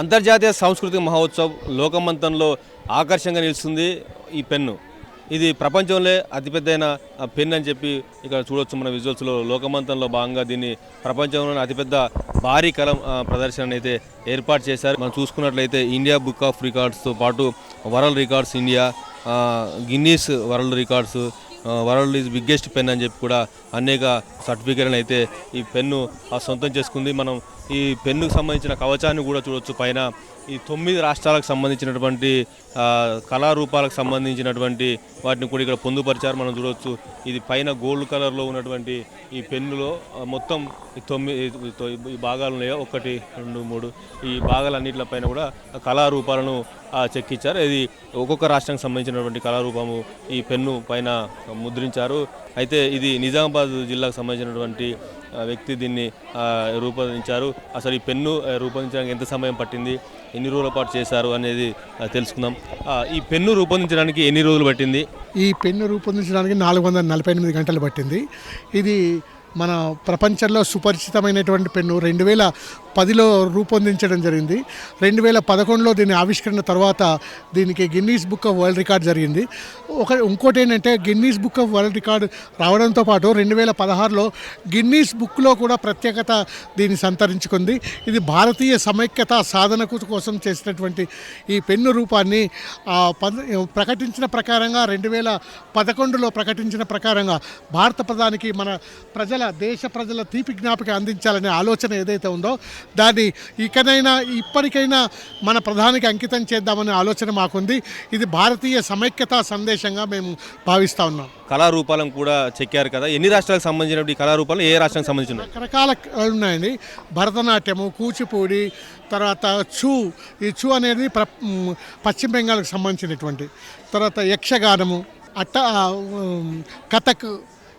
అంతర్జాతీయ సాంస్కృతిక మహోత్సవ్ లోకమంతంలో ఆకర్షణగా నిలుస్తుంది ఈ పెన్ను. ఇది ప్రపంచంలో అతిపెద్దైన పెన్ అని చెప్పి ఇక్కడ చూడవచ్చు మన విజువల్స్లో. లోకమంతంలో భాగంగా దీన్ని ప్రపంచంలోని అతిపెద్ద భారీ కలం ప్రదర్శన అయితే ఏర్పాటు చేశారు. మనం చూసుకున్నట్లయితే ఇండియా బుక్ ఆఫ్ రికార్డ్స్తో పాటు world records India Guinness world records world is biggest pen అని చెప్పి కూడా అనేక సర్టిఫికేట్లను అయితే ఈ పెన్ను ఆ సొంతం చేసుకుంది. మనం ఈ పెన్నుకు సంబంధించిన కవచాన్ని కూడా చూడొచ్చు. పైన ఈ తొమ్మిది రాష్ట్రాలకు సంబంధించినటువంటి కళారూపాలకు సంబంధించినటువంటి వాటిని కూడా ఇక్కడ పొందుపరిచారు. మనం చూడవచ్చు ఇది పైన గోల్డ్ కలర్లో ఉన్నటువంటి ఈ పెన్నులో మొత్తం ఈ తొమ్మిది ఈ భాగాలు ఉన్నాయో? ఒకటి రెండు మూడు. ఈ భాగాలన్నింటిపైన కూడా కళారూపాలను చెక్కించారు. ఇది ఒక్కొక్క రాష్ట్రానికి సంబంధించినటువంటి కళారూపము. ఈ పెన్ను పైన ముద్రించారు. అయితే ఇది నిజామాబాద్ జిల్లాకు సంబంధించినటువంటి వ్యక్తి దీన్ని రూపొందించారు. అసలు ఈ పెన్ను రూపొందించడానికి ఎంత సమయం పట్టింది? ఎన్ని రోజుల పాటు చేశారు అనేది తెలుసుకుందాం. ఈ పెన్ను రూపొందించడానికి ఎన్ని రోజులు పట్టింది? ఈ పెన్ను రూపొందించడానికి నాలుగు వందల నలభై ఎనిమిది గంటలు పట్టింది. ఇది మన ప్రపంచంలో సుపరిచితమైనటువంటి పెన్ను రెండు వేల పదిలో రూపొందించడం జరిగింది. రెండు వేల పదకొండులో దీని ఆవిష్కరణ తర్వాత దీనికి Guinness book of world record జరిగింది. ఒక ఇంకోటి ఏంటంటే Guinness book of world record రావడంతో పాటు రెండు వేల పదహారులో గిన్నీస్ బుక్లో కూడా ప్రత్యేకత దీన్ని సంతరించుకుంది. ఇది భారతీయ సమైక్యత సాధనకు కోసం చేసినటువంటి ఈ పెన్ను రూపాన్ని ప్రకటించిన ప్రకారంగా రెండు వేల పదకొండులో ప్రకటించిన ప్రకారంగా భారత ప్రధానికి మన ప్రజల దేశ ప్రజల తీపి జ్ఞాపిక అందించాలనే ఆలోచన ఏదైతే ఉందో దాన్ని ఇకనైనా ఇప్పటికైనా మన ప్రధానికి అంకితం చేద్దామనే ఆలోచన మాకుంది. ఇది భారతీయ సమైక్యతా సందేశంగా మేము భావిస్తూ ఉన్నాం. కళారూపాలను కూడా చెక్కారు కదా. ఎన్ని రాష్ట్రాలకు సంబంధించిన ఈ కళారూపాలు? ఏ రాష్ట్రానికి సంబంధించినవి? రకరకాల ఉన్నాయండి. భరతనాట్యము కూచిపూడి తర్వాత చూ ఈ చూ అనేది పశ్చిమ బెంగాల్కి సంబంధించినటువంటి. తర్వాత యక్షగానము అట్ట కథక్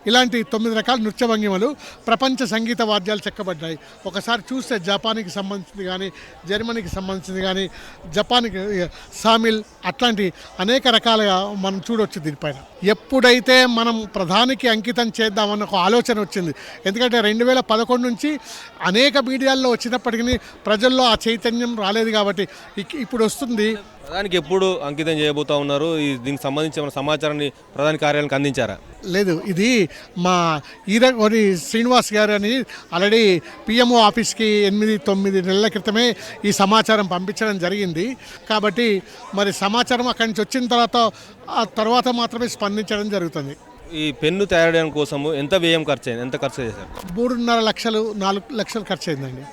ఇలాంటి తొమ్మిది రకాల నృత్య భంగిమలు ప్రపంచ సంగీత వాద్యాలు చెక్కబడ్డాయి. ఒకసారి చూస్తే జపాన్కి సంబంధించింది కానీ జర్మనీకి సంబంధించింది కానీ జపాన్కి సామిల్ అట్లాంటి అనేక రకాలుగా మనం చూడవచ్చు దీనిపైన. ఎప్పుడైతే మనం ప్రధానికి అంకితం చేద్దామన్న ఒక ఆలోచన వచ్చింది ఎందుకంటే రెండు వేల పదకొండు నుంచి అనేక మీడియాల్లో వచ్చినప్పటికీ ప్రజల్లో ఆ చైతన్యం రాలేదు కాబట్టి ఇప్పుడు వస్తుంది ప్రధానికి ఎప్పుడు అంకితం చేయబోతా ఉన్నారు? ఈ దీనికి సంబంధించిన సమాచారాన్ని ప్రధాని కార్యాలయానికి అందించారా? లేదు ఇది మా ఈరగోరి శ్రీనివాస్ గారు అని ఆల్రెడీ పిఎంఓ ఆఫీస్కి ఎనిమిది తొమ్మిది నెలల క్రితమే ఈ సమాచారం పంపించడం జరిగింది. కాబట్టి మరి సమాచారం అక్కడి నుంచి వచ్చిన తర్వాత ఆ తర్వాత మాత్రమే స్పందించడం జరుగుతుంది. ఈ పెన్ను తయారు చేయడం కోసము ఎంత వ్యయం ఖర్చు అయింది? ఎంత ఖర్చు చేశారు? మూడున్నర లక్షలు నాలుగు లక్షలు ఖర్చు అయిందండి.